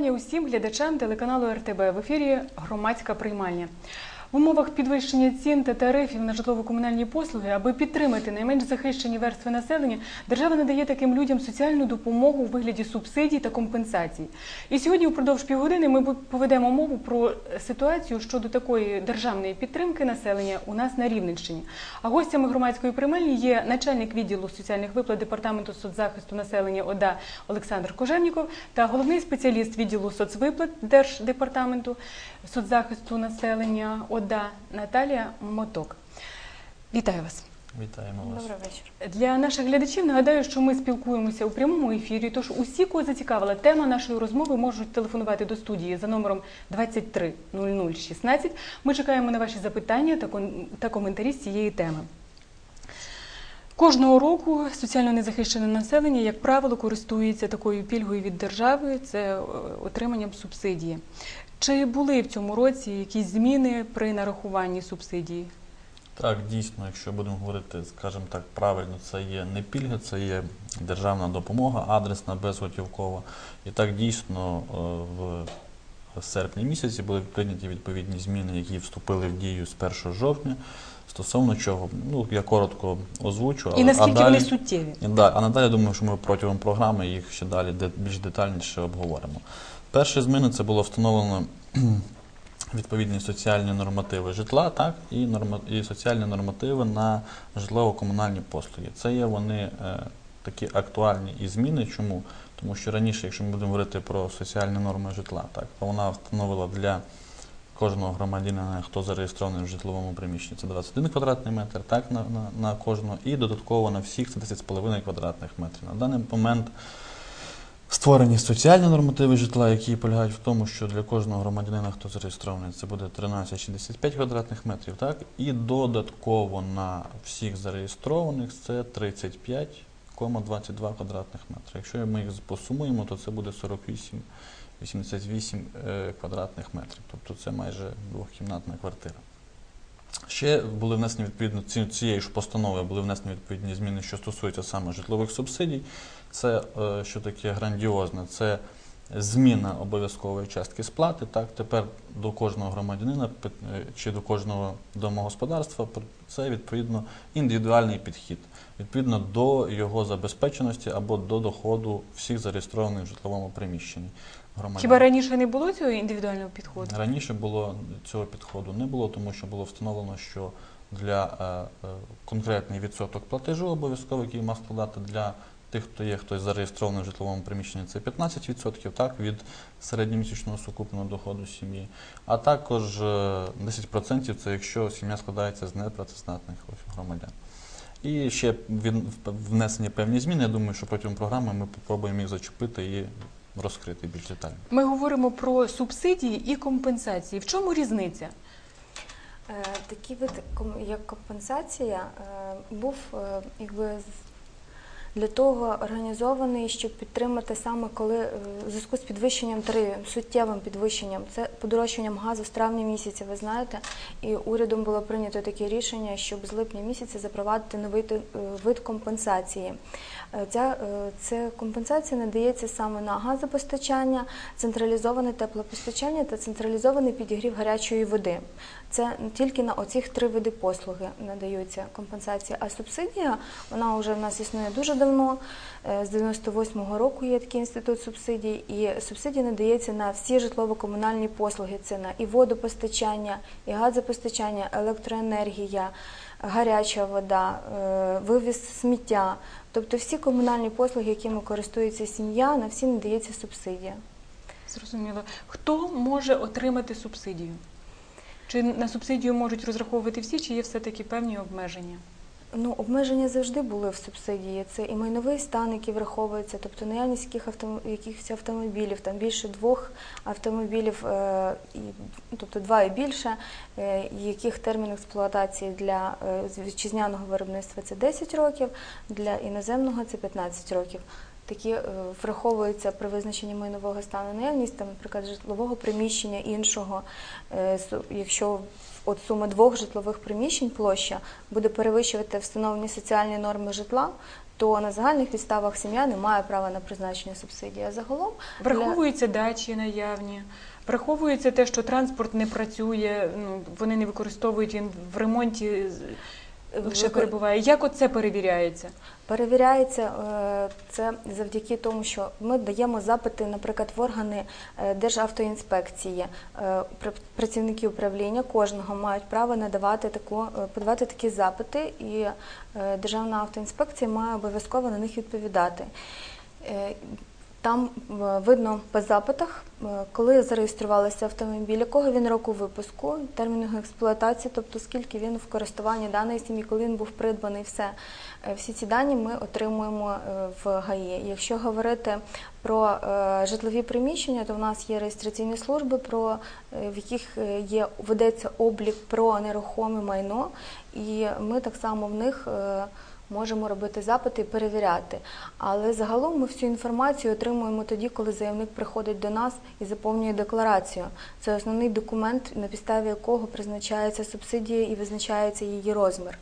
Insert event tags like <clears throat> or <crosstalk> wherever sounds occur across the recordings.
вітання усім глядачам телеканалу РТБ в ефірі Громадська приймальня. В умовах підвищення цін та тарифів на житлово-комунальні послуги, аби підтримати найменш захищені верстви населення, держава надає таким людям соціальну допомогу у вигляді субсидій та компенсацій. І сьогодні, упродовж півгодини, ми поведемо мову про ситуацію щодо такої державної підтримки населення у нас на Рівненщині. А гостями громадської приймальні є начальник відділу соціальних виплат департаменту соцзахисту населення ОДА Олександр Кожевніков та головний спеціаліст відділу соцвиплат Держдепартаменту соцзахисту населення ОДА Наталія Моток. Вітаю вас. Вітаємо вас. Добрий вечір. Для наших глядачів нагадаю, що ми спілкуємося у прямому ефірі. Тож усі, кого зацікавила тема нашої розмови, можуть телефонувати до студії за номером 23 00 16. Ми чекаємо на ваші запитання та коментарі з цієї теми. Кожного року соціально незахищене населення, як правило, користується такою пільгою від держави це е, отриманням субсидії. Чи були в цьому році якісь зміни при нарахуванні субсидії? Так, дійсно, якщо будемо говорити, скажімо так, правильно, це є не пільга, це є державна допомога, адресна, безготівкова. І так дійсно е, в серпні місяці були прийняті відповідні зміни, які вступили в дію з 1 жовтня. Стосовно чого, ну я коротко озвучу, І наскільки а далі, вони суттєві? Да, а надалі думаю, що ми протягом програми їх ще далі де- більш детальніше обговоримо. Перші зміни це було встановлено <clears throat> відповідні соціальні нормативи житла, так, і, норма, і соціальні нормативи на житлово-комунальні послуги. Це є вони е, такі актуальні і зміни. Чому? Тому що раніше, якщо ми будемо говорити про соціальні норми житла, так, то вона встановила для кожного громадянина, хто зареєстрований в житловому приміщенні, це 21 квадратний метр, так, на, на, на кожного, і додатково на всіх це 10,5 квадратних метрів. На даний момент створені соціальні нормативи житла, які полягають в тому, що для кожного громадянина, хто зареєстрований, це буде 13,65 квадратних метрів, так, і додатково на всіх зареєстрованих це 35,22 квадратних метри. Якщо ми їх посумуємо, то це буде 48 88 е, квадратних метрів, тобто це майже двохкімнатна квартира. Ще були внесені відповідно цієї ж постанови були внесені відповідні зміни, що стосуються саме житлових субсидій. Це е, що таке грандіозне, це зміна обов'язкової частки сплати. Так, тепер до кожного громадянина е, чи до кожного домогосподарства це відповідно індивідуальний підхід, відповідно до його забезпеченості або до доходу всіх зареєстрованих в житловому приміщенні. Громадян. Хіба раніше не було цього індивідуального підходу? Раніше було цього підходу не було, тому що було встановлено, що для е, е, конкретний відсоток платежу обов'язково, який мав складати для тих, хто є хтось зареєстрований в житловому приміщенні, це 15% так, від середньомісячного сукупного доходу сім'ї. А також е, 10% це якщо сім'я складається з непрацездатних громадян. І ще внесені певні зміни. Я думаю, що протягом програми ми спробуємо їх зачепити і розкрити більш детально. Ми говоримо про субсидії і компенсації. В чому різниця? Е, Такий вид, як компенсація, е, був е, якби для того організований, щоб підтримати саме коли е, в зв'язку з підвищенням тарифів, суттєвим підвищенням, це подорожчанням газу з травня місяця, ви знаєте, і урядом було прийнято таке рішення, щоб з липня місяця запровадити новий е, вид компенсації. Е, Ця це компенсація надається саме на газопостачання, централізоване теплопостачання та централізований підігрів гарячої води. Це тільки на оцих три види послуги надаються компенсації. А субсидія вона вже в нас існує дуже давно. Е, З 98-го року є такий інститут субсидій, і субсидія надається на всі житлово-комунальні послуги. Це на і водопостачання, і газопостачання, електроенергія, гаряча вода, е, вивіз сміття. Тобто всі комунальні послуги, якими користується сім'я, на всі надається субсидія. Зрозуміло. Хто може отримати субсидію? Чи на субсидію можуть розраховувати всі, чи є все-таки певні обмеження? Ну, обмеження завжди були в субсидії. Це і майновий стан, який враховується, тобто наявність яких автом... якихось автомобілів, там більше двох автомобілів, е... тобто два і більше, е... яких термін експлуатації для е... вітчизняного виробництва це 10 років, для іноземного це 15 років. Такі враховуються при визначенні майнового стану наявність, там, наприклад, житлового приміщення іншого, якщо от сума двох житлових приміщень площа буде перевищувати встановлені соціальні норми житла, то на загальних підставах сім'я не має права на призначення субсидії. А загалом для- Враховуються дачі наявні, враховується те, що транспорт не працює, ну, вони не використовують він в ремонті лише перебуває. Як оце перевіряється? Перевіряється е, це завдяки тому, що ми даємо запити, наприклад, в органи е, Державтоінспекції. Е, Працівники управління кожного мають право надавати таку, подавати такі запити, і Державна автоінспекція має обов'язково на них відповідати. Там е, видно по запитах, е, коли зареєструвалися автомобіль, якого він року випуску, термін експлуатації, тобто скільки він в користуванні даної сім'ї, коли він був придбаний, все. Е, Всі ці дані ми отримуємо в ГАІ. Якщо говорити про житлові приміщення, то в нас є реєстраційні служби, про, в яких є, ведеться облік про нерухоме майно, і ми так само в них можемо робити запити і перевіряти. Але загалом ми всю інформацію отримуємо тоді, коли заявник приходить до нас і заповнює декларацію. Це основний документ, на підставі якого призначається субсидія і визначається її розмір.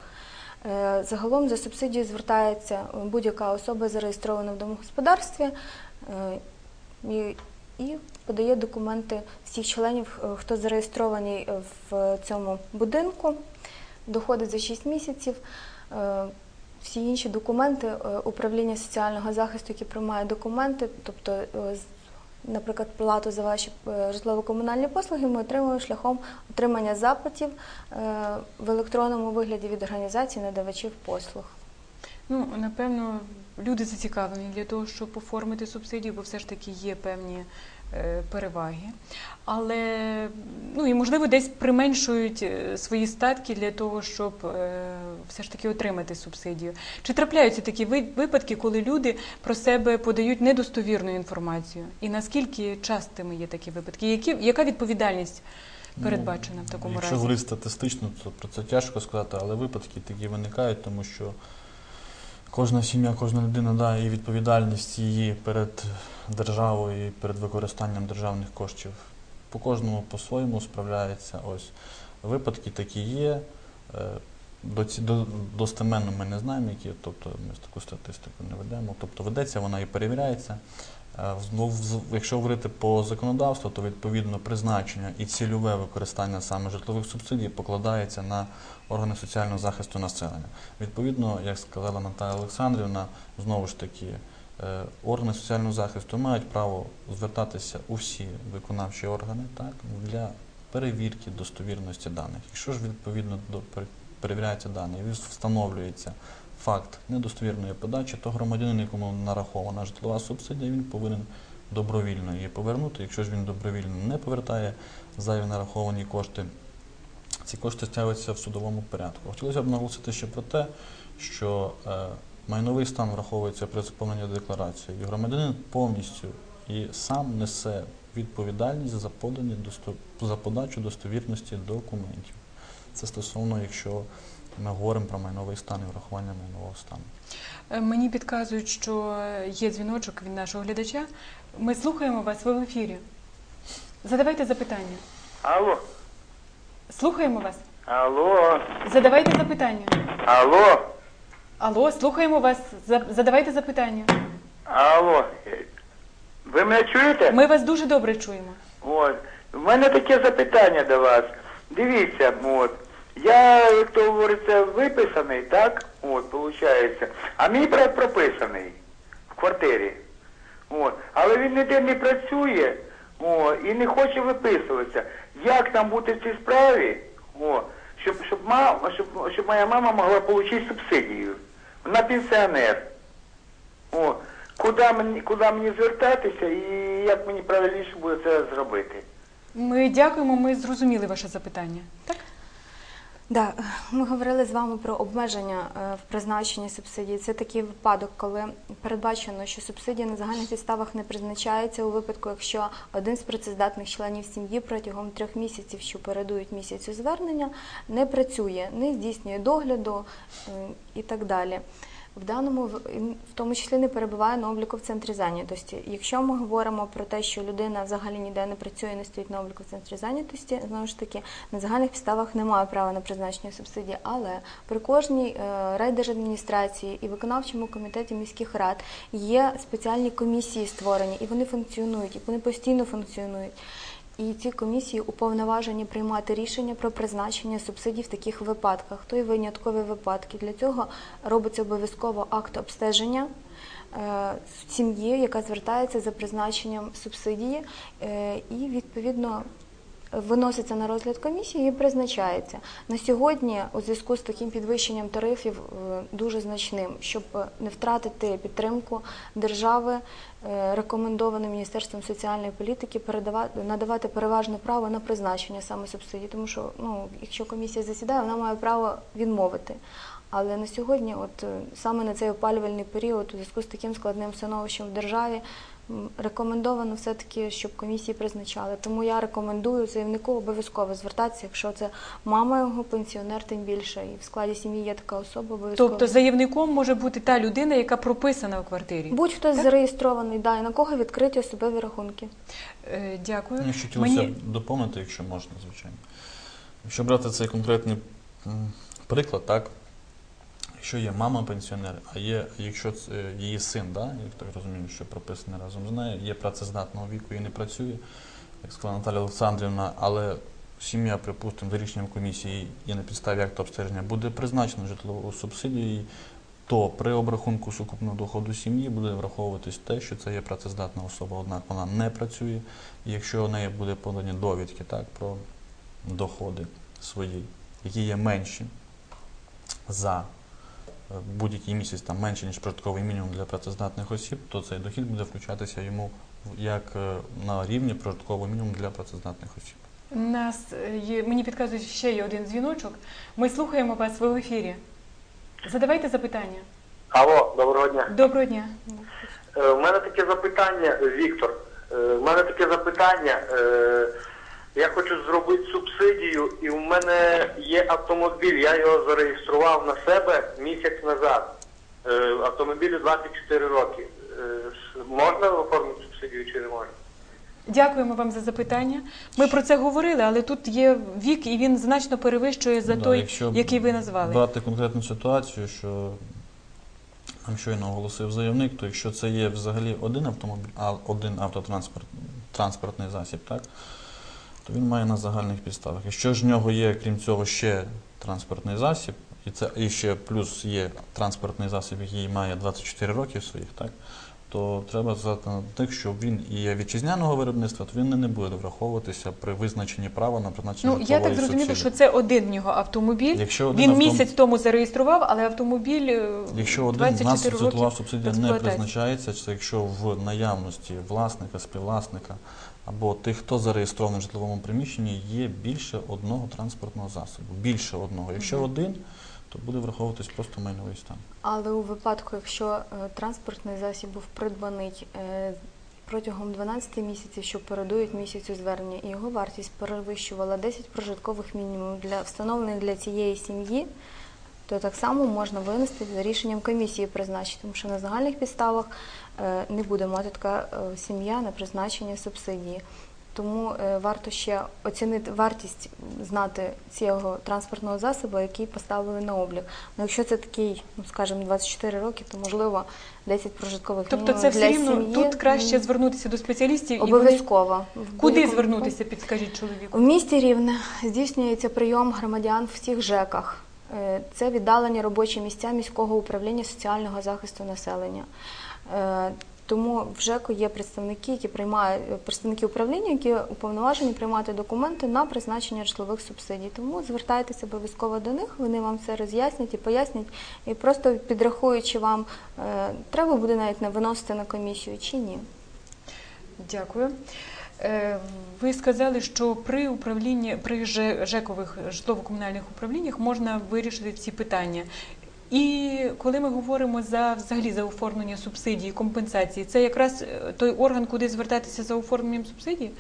Е, Загалом за субсидію звертається будь-яка особа, зареєстрована в домогосподарстві, е, і, подає документи всіх членів, е, хто зареєстрований в цьому будинку, доходить за 6 місяців. Всі інші документи е, управління соціального захисту, які приймає документи, тобто, е, наприклад, плату за ваші е, житлово-комунальні послуги, ми отримуємо шляхом отримання запитів в електронному вигляді від організацій надавачів послуг. Ну, напевно, люди зацікавлені для того, щоб оформити субсидію, бо все ж таки є певні переваги. Але ну і можливо десь применшують е, свої статки для того, щоб е, все ж таки отримати субсидію. Чи трапляються такі ви- випадки, коли люди про себе подають недостовірну інформацію? І наскільки частими є такі випадки? Які, яка відповідальність передбачена в такому Ну, Якщо разі? говорити статистично, то про це тяжко сказати, але випадки такі виникають, тому що кожна сім'я, кожна людина да, і відповідальність її перед державою і перед використанням державних коштів. По кожному по-своєму справляється. Ось випадки такі є. Е, До, до, достеменно ми не знаємо, які, тобто ми таку статистику не ведемо. Тобто ведеться вона і перевіряється. Е, з- Якщо говорити по законодавству, то відповідно призначення і цільове використання саме житлових субсидій покладається на органи соціального захисту населення. Відповідно, як сказала Наталя Олександрівна, знову ж таки, е, органи соціального захисту мають право звертатися у всі виконавчі органи так, для перевірки достовірності даних. Якщо ж відповідно до пер- перевіряються дані встановлюється факт недостовірної подачі, то громадянин, якому нарахована житлова субсидія, він повинен добровільно її повернути. Якщо ж він добровільно не повертає зайві нараховані кошти, ці кошти стягуються в судовому порядку. Хотілося б наголосити ще про те, що е, майновий стан враховується при заповненні декларації, і громадянин повністю і сам несе відповідальність за подані за подачу достовірності документів. Це стосовно, якщо ми говоримо про майновий стан і врахування майнового стану. Е, Мені підказують, що є дзвіночок від нашого глядача. Ми слухаємо вас ви в ефірі. Задавайте запитання. Алло, Слухаємо вас. алло, Задавайте запитання. алло, Алло, слухаємо вас. Задавайте запитання. алло. Ви мене чуєте? Ми вас дуже добре чуємо. От. В мене таке запитання до вас. Дивіться, от. Я, як то говориться, виписаний, так? От, виходить. А мій брат прописаний в квартирі. От. Але він ніде не працює о, і не хоче виписуватися. Як там бути в цій справі? О, щоб, щоб, мама, щоб, щоб моя мама могла отримати субсидію. Вона пенсіонер. О, куди мені, куди мені звертатися і як мені правильніше буде це зробити? Ми дякуємо, ми зрозуміли ваше запитання. Так? Да, ми говорили з вами про обмеження е, в призначенні субсидії. Це такий випадок, коли передбачено, що субсидія на загальних підставах не призначається у випадку, якщо один з працездатних членів сім'ї протягом трьох місяців, що передують місяцю звернення, не працює, не здійснює догляду е, і так далі. В даному в тому числі не перебуває на обліку в центрі зайнятості. Якщо ми говоримо про те, що людина взагалі ніде не працює, не стоїть на обліку в центрі зайнятості, знову ж таки на загальних підставах немає права на призначення субсидії, але при кожній е, райдержадміністрації і виконавчому комітеті міських рад є спеціальні комісії створені, і вони функціонують, і вони постійно функціонують. І ці комісії уповноважені приймати рішення про призначення субсидій в таких випадках. То й виняткові випадки. Для цього робиться обов'язково акт обстеження е, сім'ї, яка звертається за призначенням субсидії, е, і відповідно. Виноситься на розгляд комісії і призначається на сьогодні. У зв'язку з таким підвищенням тарифів е, дуже значним, щоб не втратити підтримку держави, е, рекомендовано Міністерством соціальної політики передавати надавати переважне право на призначення саме субсидій, тому що ну, якщо комісія засідає, вона має право відмовити. Але на сьогодні, от е, саме на цей опалювальний період, у зв'язку з таким складним становищем в державі, рекомендовано все-таки, щоб комісії призначали. Тому я рекомендую заявнику обов'язково звертатися, якщо це мама його, пенсіонер, тим більше, і в складі сім'ї є така особа, обов'язково. Тобто заявником може бути та людина, яка прописана у квартирі. Будь-хто зареєстрований, да, і на кого відкриті особові рахунки. Е, Дякую. Мені ще хотілося Мені- доповнити, якщо можна, звичайно. Якщо брати цей конкретний приклад, так, якщо є мама пенсіонер, а є, якщо це е, її син, да, я так розумію, що прописаний разом з нею, є працездатного віку і не працює, як сказала Наталя Олександрівна, але сім'я, припустимо, за рішенням комісії і на підставі акту обстеження буде призначено житлову субсидію, то при обрахунку сукупного доходу сім'ї буде враховуватись те, що це є працездатна особа, однак вона не працює. І якщо у неї буде подані довідки так, про доходи свої, які є менші за будь-який місяць, там менше, ніж прожитковий мінімум для працездатних осіб, то цей дохід буде включатися йому в- як е, на рівні прожиткового мінімуму для працездатних осіб. Нас е, є, мені підказують, ще є один дзвіночок. Ми слухаємо вас ви в ефірі. Задавайте запитання. Алло, доброго дня. Доброго дня. Е, У мене таке запитання, Віктор. е, У мене таке запитання. Я хочу зробити субсидію, і у мене є автомобіль. Я його зареєстрував на себе місяць назад. Е, Автомобілю 24 роки. Е, Можна оформити субсидію чи не можна? Дякуємо вам за запитання. Ми про це говорили, але тут є вік, і він значно перевищує за Ну, да, той, якщо який ви назвали. Брати конкретну ситуацію, що нам щойно оголосив заявник, то якщо це є взагалі один автомобіль, а один автотранспорт, транспортний засіб, так, то він має на загальних підставах. Якщо ж в нього є, крім цього, ще транспортний засіб, і це і ще плюс є транспортний засіб, який має 24 роки своїх, так, то треба звати на тих, що він і є вітчизняного виробництва, то він не буде враховуватися при визначенні права на призначення Ну я так зрозуміла, що це один в нього автомобіль. Якщо один Він автом- місяць тому зареєстрував, але автомобіль е, Якщо один в нас житлова субсидія не призначається, це якщо в наявності власника, співвласника або тих, хто зареєстрований в житловому приміщенні, є більше одного транспортного засобу. Більше одного. Якщо один, то буде враховуватись просто майновий стан. Але у випадку, якщо е, транспортний засіб був придбаний е, протягом 12 місяців, що передують місяцю звернення, і його вартість перевищувала 10 прожиткових мінімумів для встановлених для цієї сім'ї, то так само можна винести за рішенням комісії призначити, тому що на загальних підставах е, не буде мати така е, сім'я на призначення субсидії. Тому е, варто ще оцінити вартість, знати цього транспортного засобу, який поставили на облік. Ну, якщо це такий, ну скажімо, 24 роки, то можливо 10 прожиткових Тобто це все рівно тут краще звернутися до спеціалістів і вони... обов'язково. Куди звернутися, підскажіть чоловіку. у місті Рівне здійснюється прийом громадян в всіх ЖЕКах. Е, Це віддалені робочі місця міського управління соціального захисту населення. Е, Тому в ЖЕКу є представники, які приймають представники управління, які уповноважені приймати документи на призначення житлових субсидій. Тому звертайтеся обов'язково до них, вони вам все роз'яснять і пояснять, і просто підрахуючи вам, е, треба буде навіть не виносити на комісію чи ні. Дякую. Е, Ви сказали, що при управлінні при ЖЕКових житлово-комунальних управліннях можна вирішити ці питання. І коли ми говоримо за взагалі за оформлення субсидії, компенсації, це якраз е, той орган, куди звертатися за оформленням субсидії?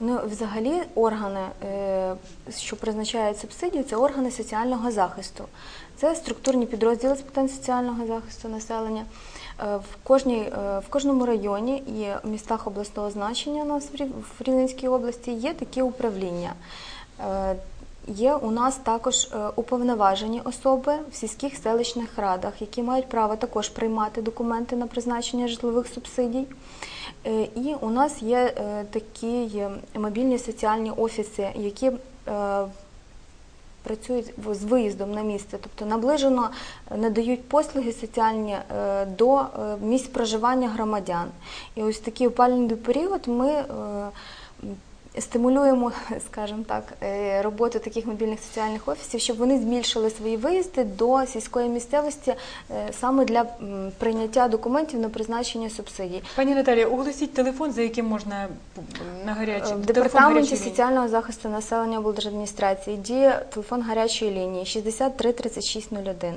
Ну, взагалі, органи, е, що призначають субсидію, це органи соціального захисту. Це структурні підрозділи з питань соціального захисту населення. Е, В, кожній, е, в кожному районі і містах обласного значення у нас в Рівненській області є такі управління. Є у нас також уповноважені особи в сільських селищних радах, які мають право також приймати документи на призначення житлових субсидій. Е, І у нас є е, такі мобільні соціальні офіси, які е, працюють з виїздом на місце, тобто наближено надають послуги соціальні до місць проживання громадян. І ось такий опалювальний період ми стимулюємо, скажімо так, е, роботу таких мобільних соціальних офісів, щоб вони збільшили свої виїзди до сільської місцевості е, саме для прийняття документів на призначення субсидій. Пані Наталія, оголосіть телефон, за яким можна на гарячі Е, В департаменті соціального захисту населення облдержадміністрації діє телефон гарячої лінії 63 36 01.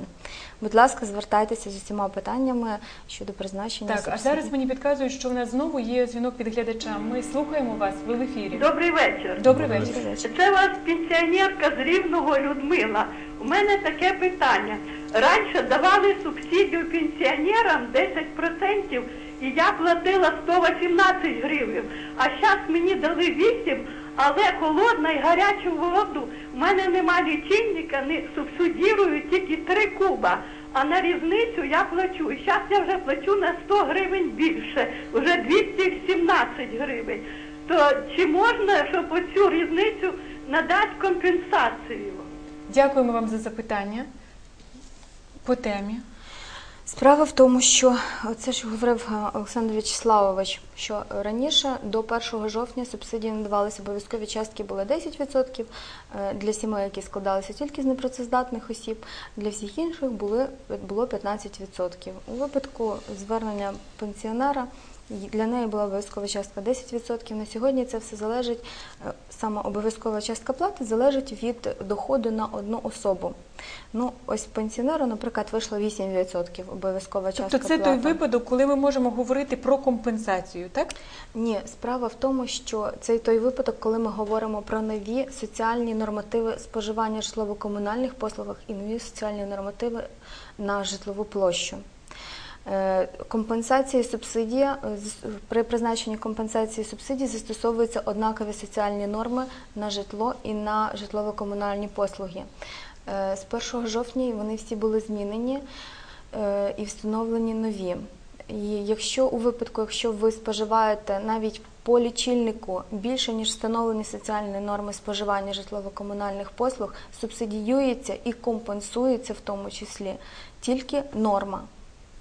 Будь ласка, звертайтеся з усіма питаннями щодо призначення. Так, а зараз мені підказують, що в нас знову є дзвінок від глядача. Ми слухаємо вас. Ви в ефірі. Добрий вечір. Добрий. Вечір. Це вас пенсіонерка з Рівного Людмила. У мене таке питання. Раніше давали субсидію пенсіонерам 10%, і я платила 118 гривень. А зараз мені дали 8, але холодна і гарячу воду. У мене нема лічильника, не субсидірують тільки 3 куба. А на різницю я плачу. І зараз я вже плачу на 100 гривень більше, вже 217 гривень. То чи можна, щоб оцю різницю надати компенсацію? Дякуємо вам за запитання по темі. Справа в тому, що це ж говорив е, Олександр В'ячеславович, що раніше до 1 жовтня субсидії надавалися обов'язкові частки були 10% е, для сімей, які складалися тільки з непрацездатних осіб, для всіх інших були, було 15%. У випадку звернення пенсіонера для неї була обов'язкова частка 10%. На сьогодні це все залежить, е, саме обов'язкова частка плати залежить від доходу на одну особу. Ну, ось пенсіонеру, наприклад, вийшло 8% обов'язкова частка Тобто це плати. той випадок, коли ми можемо говорити про компенсацію, так? Ні, справа в тому, що це той випадок, коли ми говоримо про нові соціальні нормативи споживання житлово-комунальних послуг і нові соціальні нормативи на житлову площу. Е, Компенсації субсидія е, при призначенні компенсації субсидій застосовуються однакові соціальні норми на житло і на житлово-комунальні послуги. Е, З 1 жовтня вони всі були змінені і встановлені нові. І якщо у випадку, якщо ви споживаєте навіть по лічильнику більше ніж встановлені соціальні норми споживання житлово-комунальних послуг, субсидіюється і компенсується в тому числі тільки норма.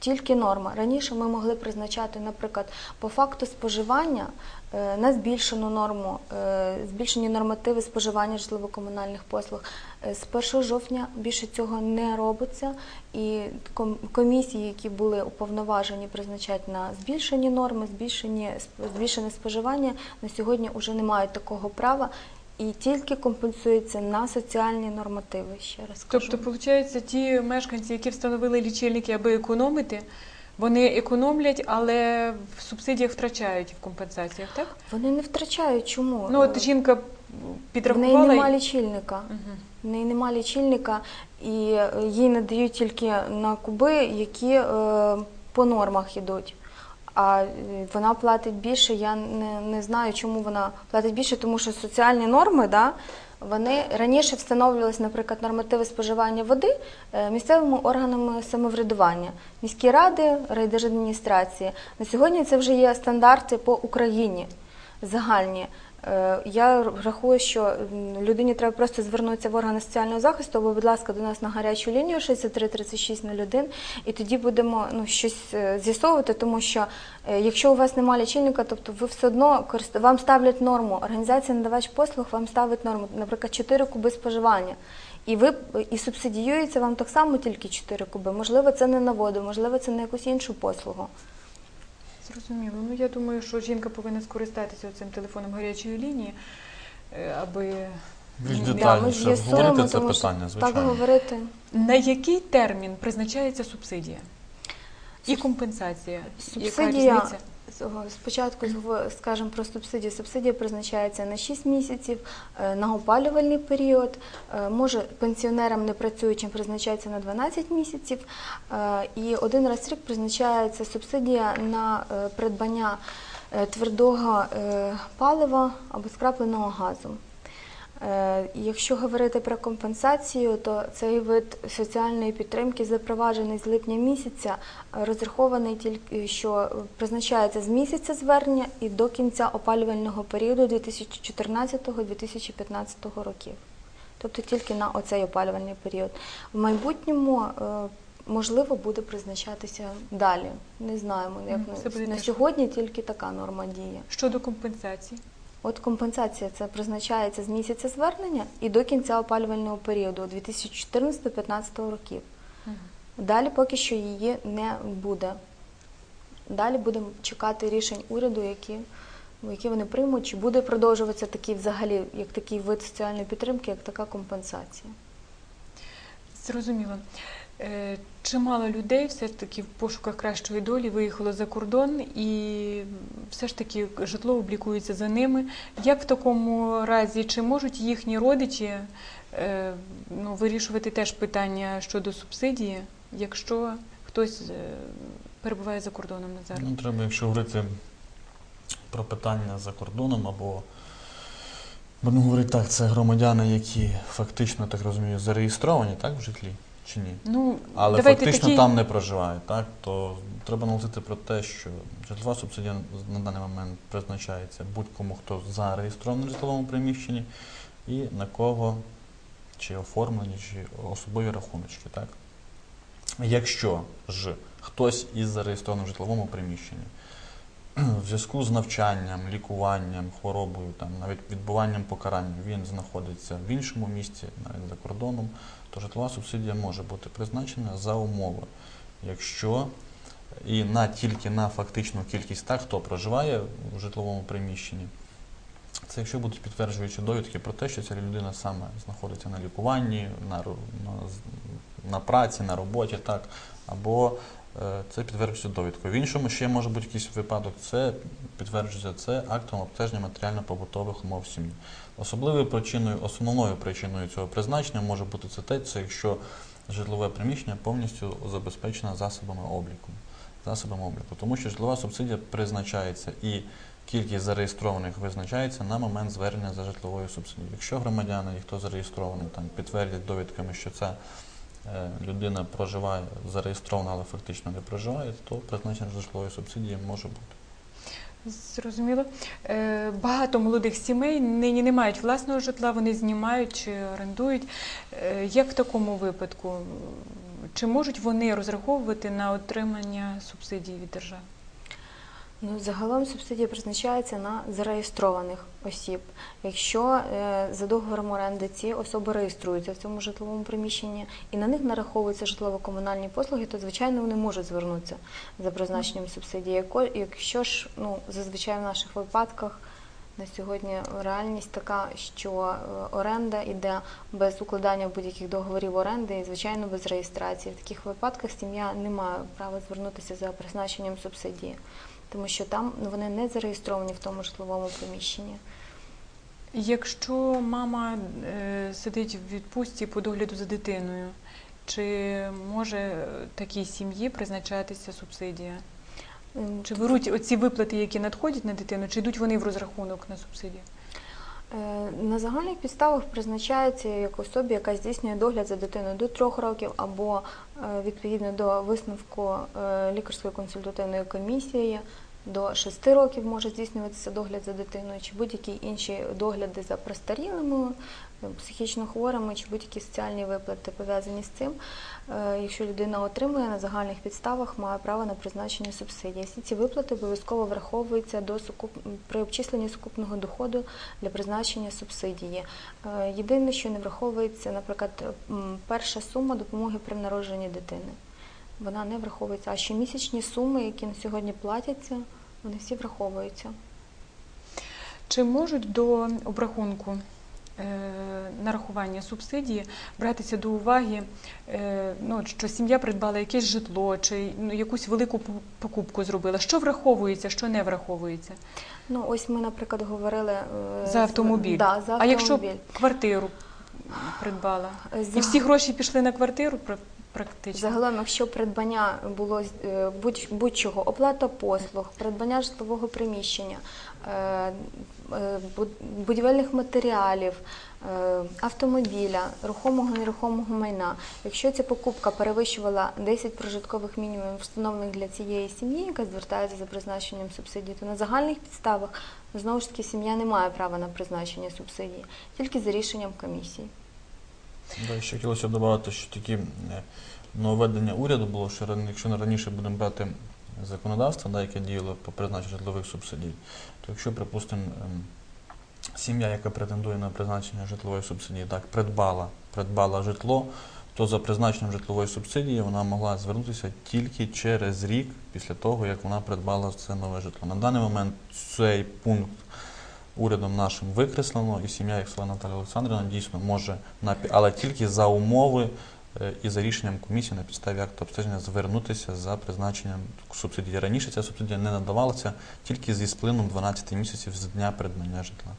Тільки норма. Раніше ми могли призначати, наприклад, по факту споживання е, на збільшену норму, е, збільшені нормативи споживання житлово-комунальних послуг. Е, З 1 жовтня більше цього не робиться, і комісії, які були уповноважені призначати на збільшені норми, збільшені, споживання, на сьогодні вже не мають такого права. І тільки компенсується на соціальні нормативи. Ще раз кажу. Тобто, виходить, ті мешканці, які встановили лічильники, аби економити, вони економлять, але в субсидіях втрачають в компенсаціях, так? Вони не втрачають. Чому? Ну, от жінка в неї підрахувала. нема лічильника. Мгм. В неї нема лічильника, і їй надають тільки на куби, які е, по нормах йдуть. А е, вона платить більше. Я не, не знаю, чому вона платить більше, тому що соціальні норми, да, вони раніше встановлювалися, наприклад, нормативи споживання води е, місцевими органами самоврядування, міські ради, райдержадміністрації. На сьогодні це вже є стандарти по Україні загальні. Е, Я рахую, що людині треба просто звернутися в органи соціального захисту, або, будь ласка, до нас на гарячу лінію 63 36 01, і тоді будемо ну, щось е, з'ясовувати, тому що е, якщо у вас немає лічильника, тобто ви все одно вам ставлять норму. Організація надавач послуг вам ставить норму, наприклад, 4 куби споживання. І ви і субсидіюється вам так само тільки 4 куби. Можливо, це не на воду, можливо, це на якусь іншу послугу. Зрозуміло. Ну я думаю, що жінка повинна скористатися цим телефоном гарячої лінії, е, аби Більш детальніше Да, ми детальніше з'ясуємо, обговорити це питання, Так звичайно. говорити. на який термін призначається субсидія? І компенсація. Яка Субсидія різниця? Спочатку скажемо про субсидію. Субсидія призначається на 6 місяців е, на опалювальний період. Е, Може пенсіонерам не працюючим призначається на 12 місяців. Е, І один раз в рік призначається субсидія на придбання твердого палива або скрапленого газу. Е, Якщо говорити про компенсацію, то цей вид соціальної підтримки запроваджений з липня місяця, розрахований тільки що призначається з місяця звернення і до кінця опалювального періоду 2014-2015 років. Тобто тільки на оцей опалювальний період. В майбутньому е, можливо буде призначатися далі. Не знаємо, як на, на сьогодні тільки така норма діє. Щодо компенсації. От компенсація це призначається з місяця звернення і до кінця опалювального періоду 2014-2015 років. Далі поки що її не буде. Далі будемо чекати рішень уряду, які, які вони приймуть, чи буде продовжуватися такий взагалі, як такий вид соціальної підтримки, як така компенсація. Зрозуміло. Чимало людей все ж таки в пошуках кращої долі виїхало за кордон і все ж таки житло облікується за ними. Як в такому разі, чи можуть їхні родичі е, ну, вирішувати теж питання щодо субсидії, якщо хтось е, перебуває за кордоном на зараз? Ну, треба, якщо говорити про питання за кордоном або будемо говорити так, це громадяни, які фактично, так розумію, зареєстровані так, в житлі чи ні? Ну, Але фактично такі... там не проживають, так? То треба наголосити про те, що житлова субсидія на даний момент призначається будь-кому, хто зареєстрований в житловому приміщенні, і на кого чи оформлені, чи особові рахуночки, так? Якщо ж хтось із зареєстрованим в житловому приміщенні в зв'язку з навчанням, лікуванням, хворобою, там, навіть відбуванням покарання, він знаходиться в іншому місті, навіть за кордоном, то житлова субсидія може бути призначена за умови, якщо і на тільки на фактичну кількість так, хто проживає в житловому приміщенні. Це якщо будуть підтверджуючі довідки про те, що ця людина саме знаходиться на лікуванні, на, на, на праці, на роботі, так, або це підтверджується довідкою. В іншому ще може бути якийсь випадок, це підтверджується це актом обстеження матеріально-побутових умов сім'ї. Особливою причиною, основною причиною цього призначення може бути це те, це якщо житлове приміщення повністю забезпечено засобами обліку. Засобами обліку. Тому що житлова субсидія призначається і кількість зареєстрованих визначається на момент звернення за житловою субсидією. Якщо громадяни хто зареєстрований там підтвердять довідками, що ця е, людина проживає зареєстрована, але фактично не проживає, то призначення житлової субсидії може бути. Зрозуміло. Е, Багато молодих сімей нині не мають власного житла, вони знімають чи орендують. Е, Як в такому випадку? Чи можуть вони розраховувати на отримання субсидій від держави? Ну, загалом субсидія призначається на зареєстрованих осіб. Якщо е, за договором оренди ці особи реєструються в цьому житловому приміщенні і на них нараховуються житлово-комунальні послуги, то звичайно вони можуть звернутися за призначенням субсидії. Якщо ж ну зазвичай в наших випадках на сьогодні реальність така, що е, оренда йде без укладання будь-яких договорів оренди і звичайно без реєстрації. В таких випадках сім'я не має права звернутися за призначенням субсидії тому що там ну, вони не зареєстровані в тому житловому приміщенні. Якщо мама е, сидить в відпустці по догляду за дитиною, чи може такій сім'ї призначатися субсидія? Чи беруть оці виплати, які надходять на дитину, чи йдуть вони в розрахунок на субсидію? Е, На загальних підставах призначається як особі, яка здійснює догляд за дитиною до трьох років, або е, відповідно до висновку е, лікарської консультативної комісії до шести років може здійснюватися догляд за дитиною, чи будь-які інші догляди за престарілими, психічно хворими, чи будь-які соціальні виплати пов'язані з цим. Е, Якщо людина отримує на загальних підставах, має право на призначення субсидії. Всі ці виплати обов'язково враховуються до сукуп... при обчисленні сукупного доходу для призначення субсидії. Е, Єдине, що не враховується, наприклад, перша сума допомоги при народженні дитини. Вона не враховується. А щомісячні суми, які на сьогодні платяться, вони всі враховуються. Чи можуть до обрахунку е, нарахування субсидії братися до уваги, е, ну, що сім'я придбала якесь житло чи ну, якусь велику покупку зробила. Що враховується, що не враховується? Ну, ось ми, наприклад, говорили е, За автомобіль. Да, за А якщо квартиру придбала? За- І всі гроші пішли на квартиру пр- практично? Загалом, якщо придбання було е, будь- будь-чого, оплата послуг, придбання житлового приміщення, е, е, будівельних матеріалів, е, автомобіля, рухомого нерухомого майна. Якщо ця покупка перевищувала 10 прожиткових мінімумів, встановлених для цієї сім'ї, яка звертається за призначенням субсидії, то на загальних підставах знову ж таки сім'я не має права на призначення субсидії, тільки за рішенням комісії. Да, ще хотілося додати, що такі е, нововведення уряду було, що якщо раніше будемо брати законодавство, да, яке діяло по призначенню житлових субсидій, то якщо, припустимо, ем, сім'я, яка претендує на призначення житлової субсидії, так, придбала, придбала житло, то за призначенням житлової субсидії вона могла звернутися тільки через рік після того, як вона придбала це нове житло. На даний момент цей пункт урядом нашим викреслено, і сім'я, як Наталя Олександрівна, дійсно може, але тільки за умови і за рішенням комісії на підставі акту обстеження звернутися за призначенням субсидії. Раніше ця субсидія не надавалася тільки зі сплином 12 місяців з дня придбання житла.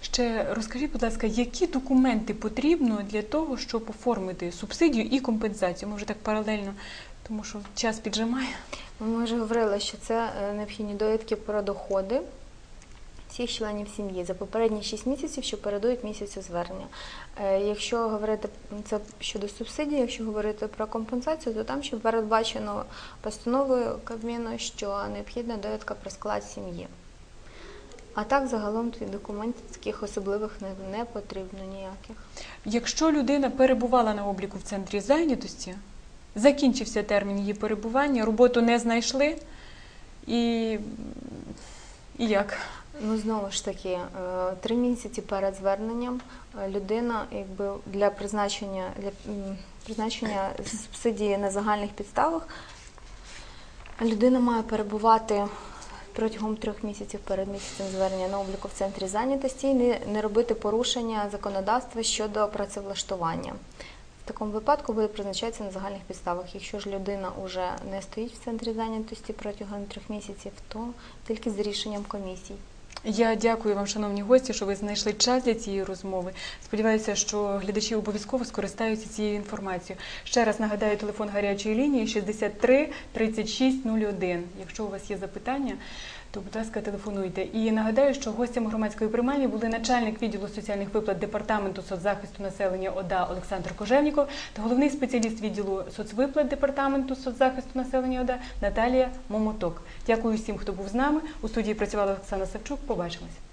Ще розкажіть, будь ласка, які документи потрібно для того, щоб оформити субсидію і компенсацію? Ми вже так паралельно, тому що час піджимає. Ми вже говорили, що це е, необхідні довідки про доходи всіх членів сім'ї за попередні 6 місяців, що передують місяцю звернення. Е, Якщо говорити це щодо субсидії, якщо говорити про компенсацію, то там ще передбачено постановою Кабміну, що необхідна довідка про склад сім'ї. А так загалом документів таких особливих не, не потрібно ніяких. Якщо людина перебувала на обліку в центрі зайнятості, закінчився термін її перебування, роботу не знайшли, і, і як? Ну знову ж таки, е, три місяці перед зверненням е, людина, якби для призначення для призначення субсидії на загальних підставах, людина має перебувати протягом трьох місяців перед місяцем звернення на обліку в центрі зайнятості і не, робити порушення законодавства щодо працевлаштування. В такому випадку буде призначатися на загальних підставах. Якщо ж людина вже не стоїть в центрі зайнятості протягом трьох місяців, то тільки з рішенням комісій. Я дякую вам, шановні гості, що ви знайшли час для цієї розмови. Сподіваюся, що глядачі обов'язково скористаються цією інформацією. Ще раз нагадаю, телефон гарячої лінії 63 36 01. Якщо у вас є запитання, то, будь ласка, телефонуйте. І нагадаю, що гостями громадської приймальні були начальник відділу соціальних виплат департаменту соцзахисту населення ОДА Олександр Кожевніков та головний спеціаліст відділу соцвиплат департаменту соцзахисту населення ОДА Наталія Момоток. Дякую всім, хто був з нами. У студії працювала Оксана Савчук. Побачимось.